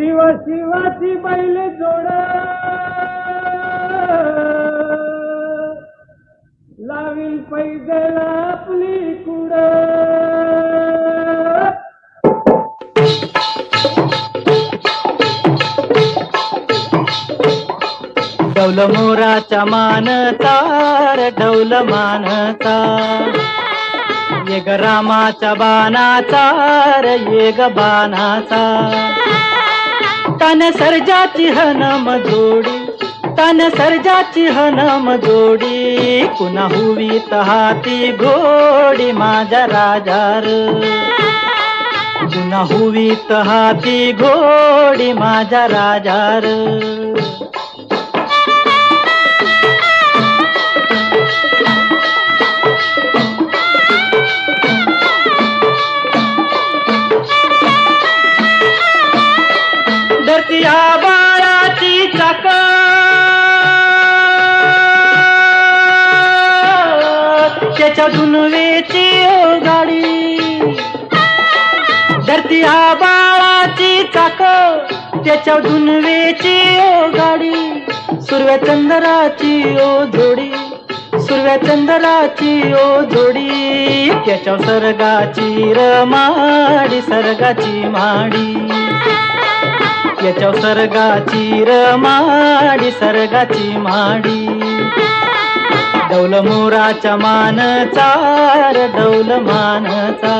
दिवशिवाची बैल जोड. लावील पैदल आपली कुड. डौल मोराच्या मानता डौल मानता. ये ग रामाच्या बाणाचा रे ये ग बाणाचा. तन सर्जाची हनम जोडी तन सर्जाची हनम जोडी पुन्हा हुवी हाती घोडी माझ्या राजार. पुन्हा हुवीत हाती घोडी माझ्या राजार. दुनवेची ओ हो गाडी. धरती बाळाची चाक त्याच्या दुनवेची ओ हो गाडी. सुरव्या चंद्राची ओ हो जोडी सुरव्या चंद्राची ओ जोडी. त्याच्या सर्गाची रमाडी सर्गाची माडी. याच्या सर्गाची रमाडी सर्गाची माडी. डौल मोराच्या मानचा र डौल मानचा.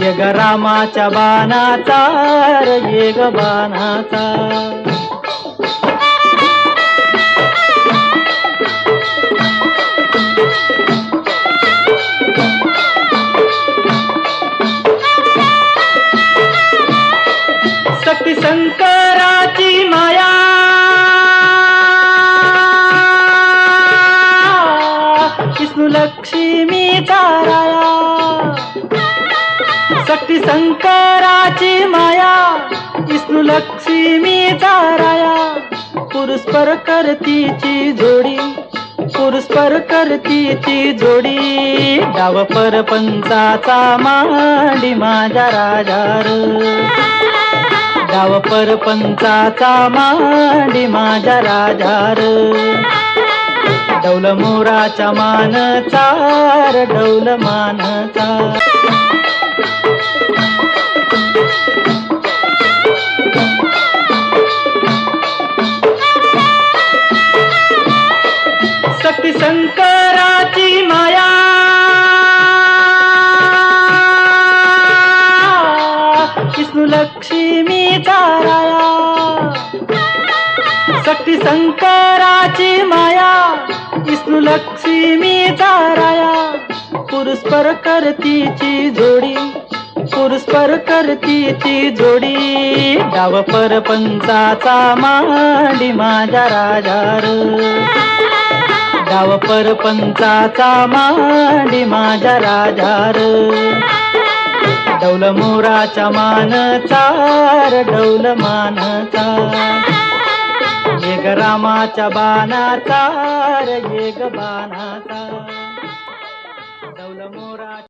यग रामाच्या बाणाचा र येग बाणाचा. लक्ष्मी लक्ष्मीचा राया. शक्ती शंकराची माया विष्णू लक्ष्मी राया. पुरुषपर करतीची जोडी पुरुषपर करतीची जोडी. डाव परपंचाचा मांडी माझ्या राजार डाव परपंचाचा मांडी माझ्या राजार डौल मोराचा मान चार डौल मानचा. सती शंकराची माया. विष्णू लक्ष्मी राया शक्ती शंकराची माया विष्णू लक्ष्मी राया पुरुस्पर करतीची जोडी पुरुषपर करतीची जोडी. डाव पर पंचाचा मांडी माझ्या राजार डाव परपंचाचा मांडी माझ्या राजार डौल मोराच्या मानचार डौल मानचा येग रामाच्या बाणाचा र येग बाणाचा. डौल मोरा